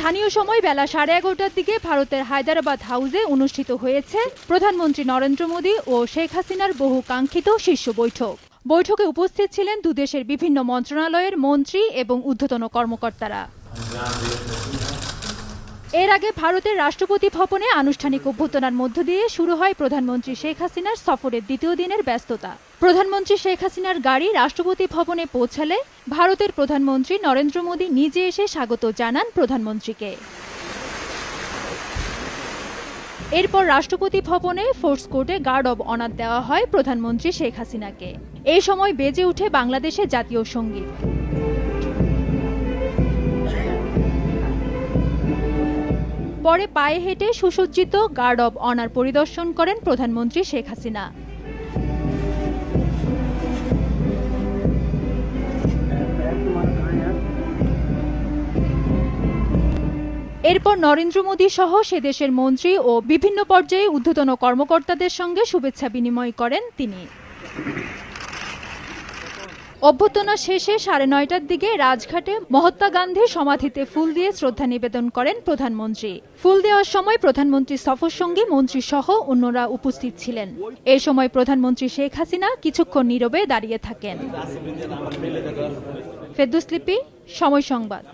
স্থানীয় সময় বেলা সাড়ে এগারোটার দিকে ভারতের হায়দ্রাবাদ হাউসে অনুষ্ঠিত হয়েছে প্রধানমন্ত্রী নরেন্দ্র মোদী ও শেখ হাসিনার বহু কাঙ্ক্ষিত শীর্ষ বৈঠক। বৈঠকে উপস্থিত ছিলেন দুদেশের বিভিন্ন মন্ত্রণালয়ের মন্ত্রী এবং ঊর্ধ্বতন কর্মকর্তারা। এর আগে ভারতের রাষ্ট্রপতি ভবনে আনুষ্ঠানিক অভ্যর্থনার মধ্য দিয়ে শুরু হয় প্রধানমন্ত্রী শেখ হাসিনার সফরের দ্বিতীয় দিনের ব্যস্ততা। প্রধানমন্ত্রী শেখ হাসিনার গাড়ি রাষ্ট্রপতি ভবনে পৌঁছালে ভারতের প্রধানমন্ত্রী নরেন্দ্র মোদী নিজে এসে স্বাগত জানান প্রধানমন্ত্রীকে। এরপর রাষ্ট্রপতি ভবনে ফোর্স কোর্টে গার্ড অব অনার দেওয়া হয় প্রধানমন্ত্রী শেখ হাসিনাকে। এই সময় বেজে ওঠে বাংলাদেশের জাতীয় সংগীত। পরে পায়ে হেঁটে সুসজ্জিত গার্ড অব অনার পরিদর্শন করেন প্রধানমন্ত্রী শেখ হাসিনা। এরপর নরেন্দ্র মোদী সহ সে দেশের মন্ত্রী ও বিভিন্ন পর্যায়ে ঊর্ধ্বতন কর্মকর্তাদের সঙ্গে শুভেচ্ছা বিনিময় করেন তিনি। অভ্যর্থনা শেষে সাড়ে নয়টার দিকে রাজঘাটে মহাত্মা গান্ধীর সমাধিতে ফুল দিয়ে শ্রদ্ধা নিবেদন করেন প্রধানমন্ত্রী। ফুল দেওয়ার সময় প্রধানমন্ত্রী সফর সঙ্গে, মন্ত্রী সহ অন্যরা উপস্থিত ছিলেন। এ সময় প্রধানমন্ত্রী শেখ হাসিনা কিছুক্ষণ নীরবে দাঁড়িয়ে থাকেন। ফেরদুস লিপি, সময় সংবাদ।